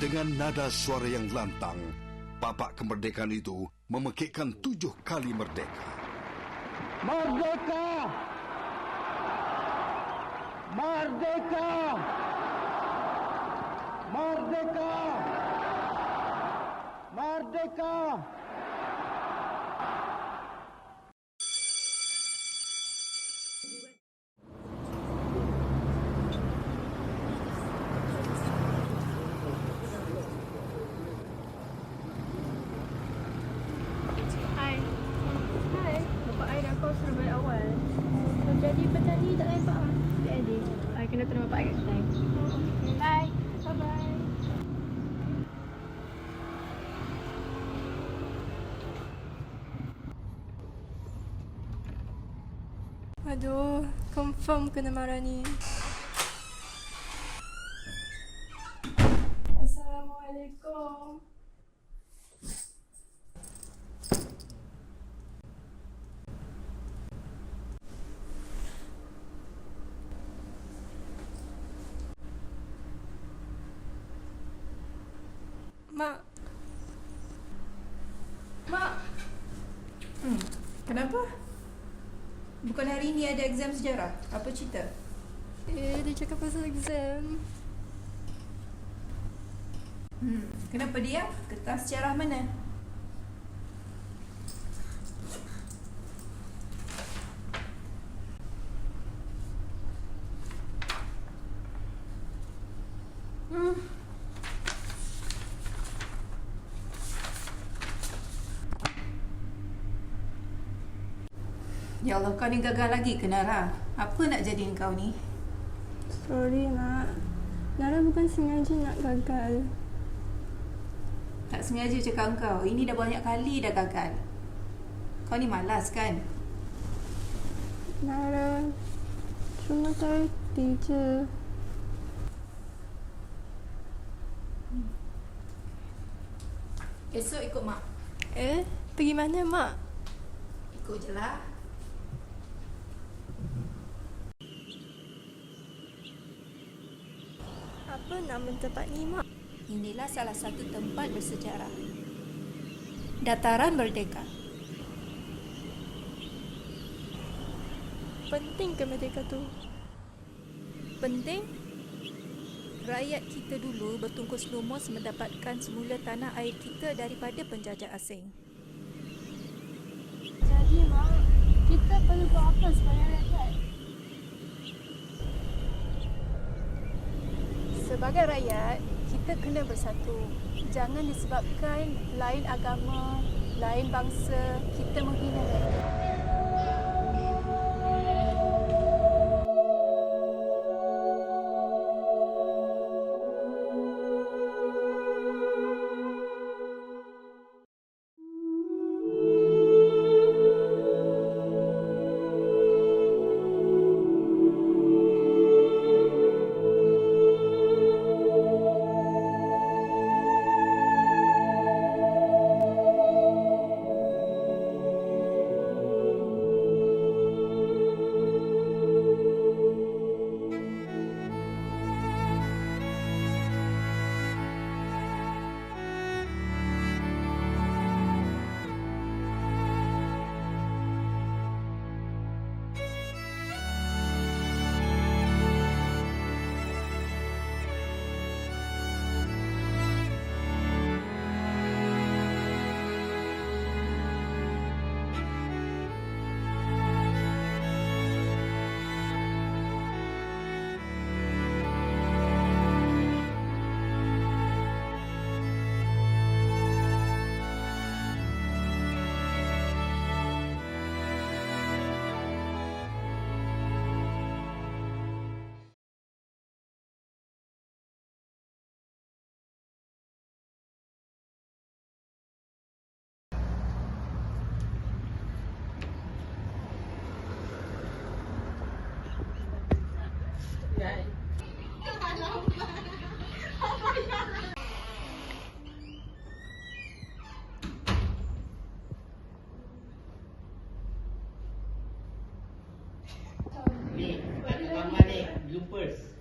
Dengan nada suara yang lantang, Bapak Kemerdekaan itu memekikkan tujuh kali merdeka. Merdeka! Merdeka! Merdeka! Merdeka! Hai. Jadi petani tak nampak ah. Tak ada. I kena bapak I kat kedai. Bye. Bye-bye. Aduh, confirm kena marah ni. Assalamualaikum. Mak. Mak. Hmm, kenapa? Bukan hari ni ada exam sejarah. Apa cerita? Eh, dia cakap pasal exam. Hmm, kenapa dia? Kertas sejarah mana? Hmm. Ya Allah, kau ni gagal lagi ke Nara? Apa nak jadi kau ni? Sorry, Mak. Nara bukan sengaja nak gagal. Tak sengaja cakap kau. Ini dah banyak kali dah gagal. Kau ni malas kan? Nara cuma terhenti je. Esok ikut mak. Eh, pergi mana, Mak? Ikut je lah. Apa nama tempat ni, Mak? Inilah salah satu tempat bersejarah. Dataran Merdeka. Penting ke merdeka tu? Penting rakyat kita dulu bertungkus lumus mendapatkan semula tanah air kita daripada penjajah asing. Jadi, Mak, kita perlu buat apa sebagai rakyat? Sebagai rakyat, kita kena bersatu. Jangan disebabkan lain agama, lain bangsa, kita menghina ni, bloopers.